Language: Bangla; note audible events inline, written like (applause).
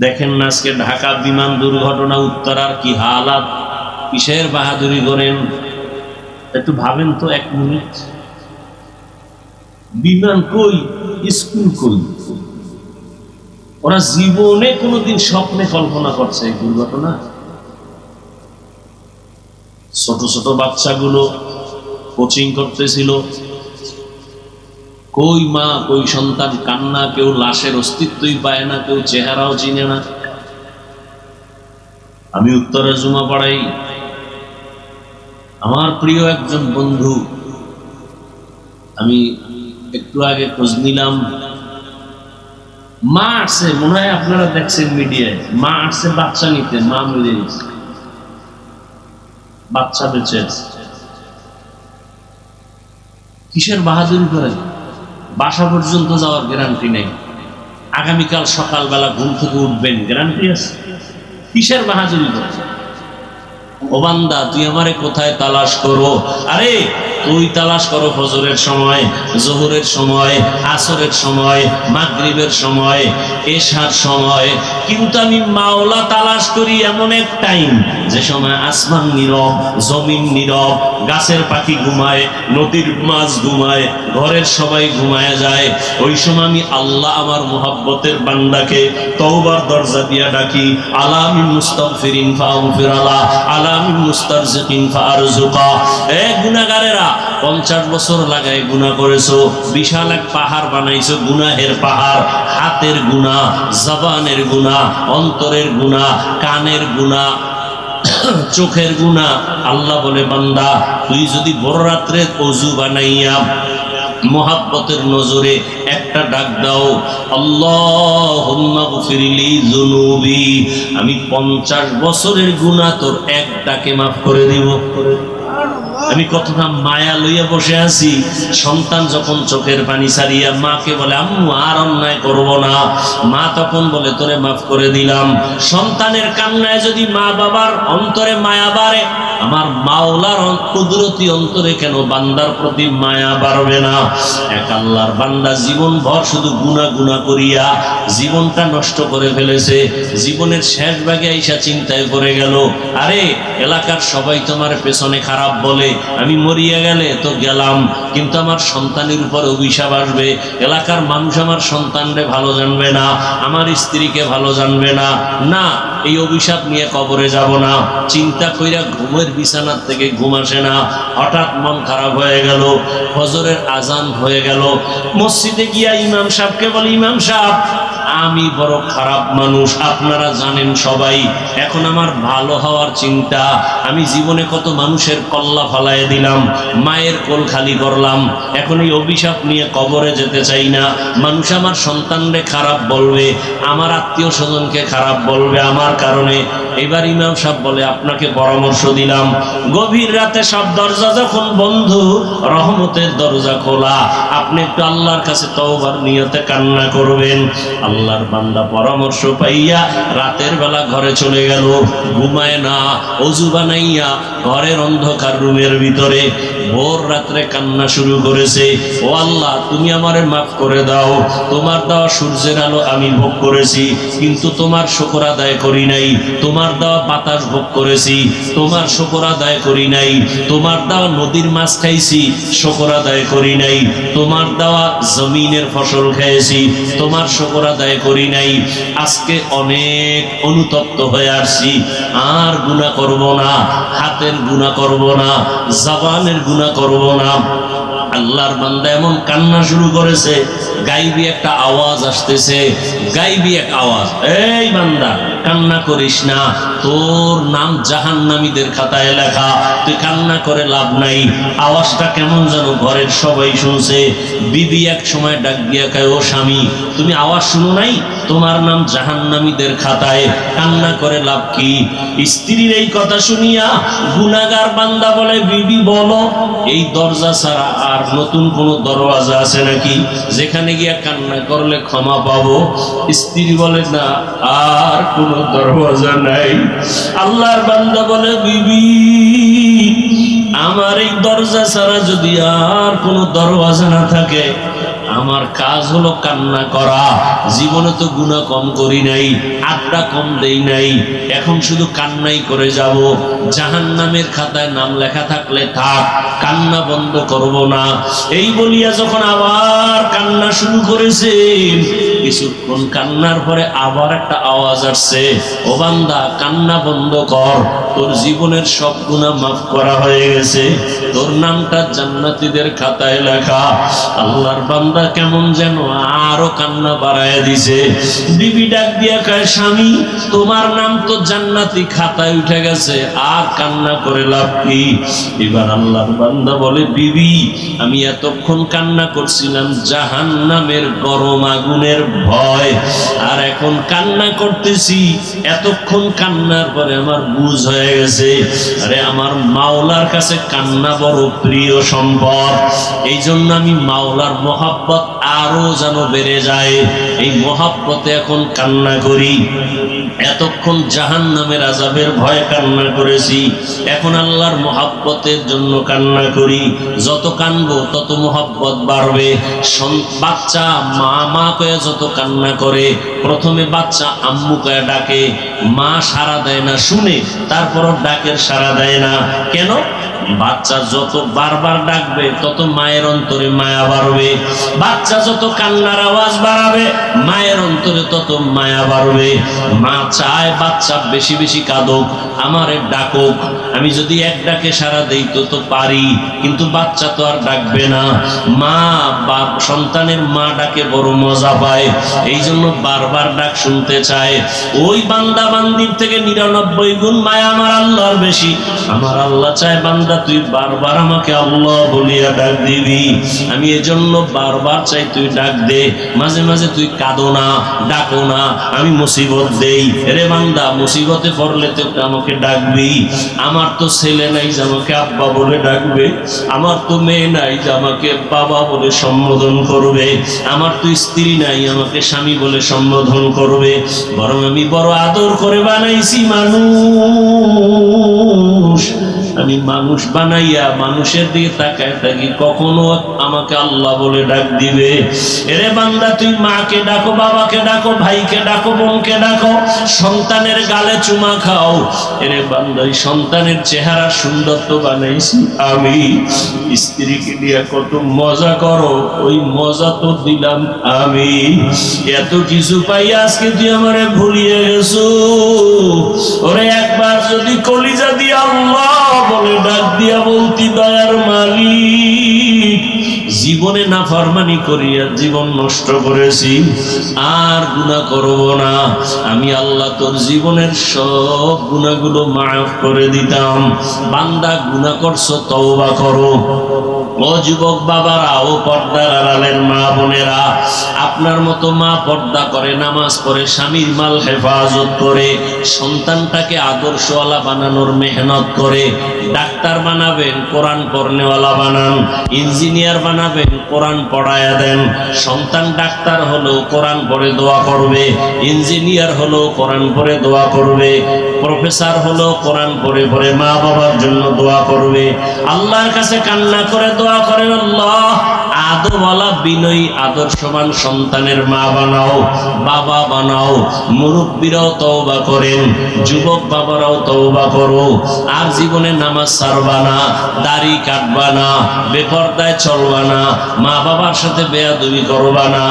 দেখেন না আজকে ঢাকা বিমান দুর্ঘটনা, উত্তরার কি হালাত, কিসের বাহাদুরি করেন? একটু ভাবেন তো এক মিনিট। বিমান কই? স্কুল কই? ওরা জীবনে কোনোদিন স্বপ্নে কল্পনা করছে এই দুর্ঘটনা। ছোট ছোট বাচ্চাগুলো কোচিং করতেছিল কই মা, কই সন্তান, কান্না, কেউ লাশের অস্তিত্বই পায় না, কেউ চেহারাও চিনে না। আমি উত্তরে জুমা পড়াই। আমার প্রিয় একজন বন্ধু, আমি একটু আগে খোঁজ নিলাম। মা আসছে, মনে হয় আপনারা দেখছেন মিডিয়ায়। মা আসছে, বাচ্চা নিতে, মা মরে গেছে বাচ্চা বেঁচে কিসের বাহাদুরি করেন? বাসা পর্যন্ত যাওয়ার গ্যারান্টি নেই। আগামীকাল সকালবেলা ঘুম থেকে উঠবেন গ্যারান্টি আছে। কিসের বাহাজুরি করছে ও বান্দা, তুই আমারে কোথায় তালাশ করো? আরে তুই তালাশ করো ফজরের সময়, জোহরের সময়, আসরের সময়, মাগরিবের সময়, এশার সময়। কিন্তু আমি মাওলা তালাশ করি এমন এক টাইম যে সময় আসমান নীরব, জমিন নীরব, গাছের পাখি ঘুমায়, নদীর মাছ ঘুমায়, ঘরের সবাই ঘুমায় যায়। ওই সময় আমি আল্লাহ আমার মোহাব্বতের বান্দাকে তওবার দরজা দিয়া ডাকি আলামি মুস্তাগফিরিন ফাগফিরালা আলামি মুস্তারজিকিন ফারজুকা এ গুনাহগারেরা 50 বছর লাগায় গুনাহ করেছ বিশাল এক পাহাড় বানাইছো, গুনাহের পাহাড়, হাতের গুনাহ জবানের গুণা, অন্তরের গুনাহ কানের গুনাহ (coughs) চোখের গুণা। আল্লাহ বলে, বান্দা, তুই যদি বড় রাত্রে অজু বানাইয়া মোহাব্বতের নজরে একটা ডাক দাও আল্লাহ ফিরিলি জুনুবি আমি পঞ্চাশ বছরের গুণা তোর এক ডাকে মাফ করে দিব। আমি কতটা মায়া লইয়া বসে আছি। সন্তান যখন চোখের পানি ছাড়িয়া মাকে বলে, আম্মু, আর অন্যায় করব না। মা তখন বলে, তোরে মাফ করে দিলাম। সন্তানের কান্নায় যদি মা বাবার অন্তরে মায়া বাড়ে, আমার মাওলার কুদরতি অন্তরে কেন বান্দার প্রতি মায়া বাড়বে না? এক আল্লাহর বান্দা জীবন ভর শুধু গুনা গুনা করিয়া জীবনটা নষ্ট করে ফেলেছে। জীবনের শেষ ভাগে আইসা চিন্তায় পড়ে গেল, আরে, এলাকার সবাই তোমার পেছনে খারাপ বলে আমি মরিয়া গেলে তো গেলাম, কিন্তু আমার সন্তানের উপর অভিশাপ আসবে। এলাকার মানুষ আমার সন্তানরে ভালো জানবে না, আমার স্ত্রীকে ভালো জানবে না। না এই অভিশাপ নিয়ে কবরে যাব না। চিন্তা কইরা ঘুমের বিছানার থেকে ঘুম আসে না। হঠাৎ মন খারাপ হয়ে গেল, ফজরের আজান হয়ে গেল। মসজিদে গিয়া ইমাম সাহেবকে বলি, ইমাম সাহেব, আমি বড় খারাপ মানুষ, আপনারা জানেন সবাই, এখন আমার ভালো হওয়ার চিন্তা। আমি জীবনে কত মানুষের কল্লা ফালাই দিলাম, মায়ের কোল খালি করলাম। এখন এই অভিশাপ নিয়ে কবরে যেতে চাই না। মানুষ আমার সন্তানরে খারাপ বলবে, আমার আত্মীয় স্বজনকে খারাপ বলবে, আমার কারণে এবার ইমাম সাহেব বলে, আপনাকে পরামর্শ দিলাম। গভীর রাতে সব দরজা যখন বন্ধু, রহমতের দরজা খোলা। আপনি একটু আল্লাহর কাছে তওবার নিয়তে কান্না করবেন। আল্লাহর বান্দা পরামর্শ পাইয়া রাতের বেলা ঘরে চলে গেল। ঘুমায় না, অজু বানাইয়া ঘরের অন্ধকার রুমের ভিতরে ভোর রাত্রে কান্না শুরু করেছে। ও আল্লাহ, তুমি আমারে মাফ করে দাও। তোমার দেওয়া সূর্যের আলো আমি ভোগ করেছি, কিন্তু তোমার শকর আদায় করি নাই। তোমার দেওয়া বাতাস ভোগ করেছি, তোমার শকর আদায় করি নাই। তোমার দেওয়া নদীর মাছ খাইছি, শকর আদায় করি নাই। তোমার দেওয়া জমিনের ফসল খেয়েছি, তোমার শকর আদায় করি নাই। আজকে অনেক অনুতপ্ত হয়ে আসছি। আর গুণা করব না, হাতের গুণা করব না, জবানের গুণা করব না। আল্লাহর বান্দা এমন কান্না শুরু করেছে গাইবি একটা আওয়াজ আসতেছে, গাইবি এক আওয়াজ। এই বান্দা, কান্না করিস না, তোর নাম জাহান্নামীদের খাতায় লেখা। তুই কান্না করে লাভ নাই, আওয়াজটা কেমন যেন ঘরের সবাই শুনছে। বিবি এক সময় ডাক দিয়া কয়, ও স্বামী, তুমি আওয়াজ শুনো নাই? তোমার নাম জাহান্নামীদের খাতায়। কান্না করে লাভ কি? স্ত্রীর এই কথা শুনিয়া গুনাগার বান্দা বলে, বিবি, বলো, এই দরজা ছাড়া আর নতুন কোনো দরওয়াজা আছে নাকি? যেখানে গিয়া কান্না করলে ক্ষমা পাবো। স্ত্রী বলে, না, আর কোন দরওয়াজা নাই। আল্লাহর বান্দা বলে, বিবি, আমার এই দরজা ছাড়া যদি আর কোনো দরওয়াজা না থাকে আমার কাজ হলো কান্না করা। জীবনে তো গুণা কম করি নাই, আড্ডা কম দেই নাই। এখন শুধু কান্নাই করে যাব। জাহান নামের খাতায় নাম লেখা থাকলে থাক, কান্না বন্ধ করব না। এই বলিয়া যখন আবার কান্না শুরু করেছে, কিছুক্ষণ কান্নার পরে আবার একটা আওয়াজ আসছে। ও বান্দা, কান্না বন্ধ কর, তোর জীবনের সব গুণা মাফ করা হয়ে গেছে। তোর নামটা জান্নাতীদের খাতায় লেখা। আল্লাহর বান্দা কেমন যেন আরও কান্না বাড়ায় দিছে। বিবি ডাক দিয়া কয়, স্বামী, তোমার নাম তো জান্নাতি খাতায় উঠে গেছে, আর কান্না করে লাভ কি? এবার আল্লাহর বান্দা বলে, বিবি, আমি এতক্ষণ কান্না করছিলাম জাহান নামের গরম আগুনের ভয়, আর এখন কান্না করতেছি। এতক্ষণ কান্নার পরে আমার বুঝ হয়ে গেছে। আরে, আমার মাওলার কাছে কান্না বড় প্রিয় সম্পদ। এই জন্য আমি মাওলার মহাব্বত আরও যেন বেড়ে যায়। এই মহাব্বতে এখন কান্না করি। এতক্ষণ জাহান নামের আজাবের ভয়ে কান্না করেছি। এখন আল্লাহর মহাব্বতের জন্য কান্না করি। যত কানবো, তত মহাব্বত বাড়বে। বাচ্চা মা মা কয়ে যত কান্না করে, প্রথমে বাচ্চা আম্মু কয়ে ডাকে। মা সারা দেয় না, শুনে, তারপরও ডাকের সারা দেয় না। কেন? বাচ্চা যত বারবার ডাকবে, তত মায়ের অন্তরে মায়া বাড়বে। বাচ্চা যত কান্নার আওয়াজ বাড়াবে, মায়ের অন্তরে তত মায়া বাড়বে। মা চায় বাচ্চা বেশি বেশি কাঁদুক, আমারে ডাকুক। আমি যদি এক ডাকে সারা দেই তো তো পারি, কিন্তু বাচ্চা তো আর ডাকবে না। মা, বা, সন্তানের মা ডাকে বড় মজা পায় এই জন্য বারবার ডাক শুনতে চায়। ওই বান্দা বান্দির থেকে নিরানব্বই গুণ মায়া আমার আল্লাহর বেশি। আমার আল্লাহ চায় বান্দা তুই বারবার আমাকে আল্লাহ বলিয়া ডাক দিবি। আমি এজন্য বারবার চাই তুই ডাক দে। মাঝে মাঝে তুই কাঁদো না, ডাকো না, আমি মুসিবত দেই। রে বান্দা, মুসিবতে পড়লে তো আমাকে ডাকবি। আমার তো ছেলে নাই যে আমাকে আব্বা বলে ডাকবে। আমার তো মেয়ে নাই যে আমাকে বাবা বলে সম্বোধন করবে। আমার তো স্ত্রী নাই, আমাকে স্বামী বলে সম্বোধন করবে। বরং আমি বড় আদর করে বানাইছি মানুষ। আমি মানুষ বানাইয়া মানুষের দিকে তাকায় থাকি, কখনো আমাকে আল্লাহ বলে ডাক দিবে। এরে বান্দা, তুই মাকে ডাকো, বাবাকে ডাকো, ভাইকে ডাকো, বোনকে ডাকো, সন্তানের গালে চুমা খাও। এরে বান্দা সন্তানের চেহারা সুন্দর তো বানাইছি আমি। স্ত্রীকে নিয়ে কত মজা করো, ওই মজা তো দিলাম আমি। এত কিছু পাই আজকে তুই আমারে ভুলিয়ে গেছো। ওরে একবার যদি কলিজা দিয়ে আল্লাহ বলে, ডাক দিয়া বলতি, দয়ার মালিক, জীবনে না ফরমানি করিয়া জীবন নষ্ট করেছি, আর গুণা করব না। আমি আল্লাহ তোর জীবনের সব গুণাগুলো মাফ করে দিতাম। বান্দা গুণা করছ, তওবা করো। ও যুবক বাবারা, ও পর্দার আড়ালের মা বোনেরা আপনার মতো মা পর্দা করে, নামাজ পড়ে, স্বামীর মাল হেফাজত করে, সন্তানটাকে আদর্শওয়ালা বানানোর মেহনত করে, ডাক্তার বানাবেন, কোরআন পড়নেওয়ালা বানান, ইঞ্জিনিয়ার বানাবেন, কোরআন পড়ায়া দেন। সন্তান ডাক্তার হলো কোরআন পড়ে দোয়া করবে, ইঞ্জিনিয়ার হলো কোরআন পড়ে দোয়া করবে, প্রফেসর হলো কোরআন পড়ে পড়ে মা বাবার জন্য দোয়া করবে। আল্লাহর কাছে কান্না করে দোয়া করেন, আল্লাহ আদোওয়ালা বিনয়ী আদর্শবান সন্তানের মা বানাও, বাবা বানাও, মুরব্বীরাও তওবা করেন, যুবক বাবারাও তওবা করো। আর জীবনে নামাজ সারবা না, দাড়ি কাটবা না, বেপর্দায় চলবা না, মা বাবার সাথে বেয়াদবি করবা না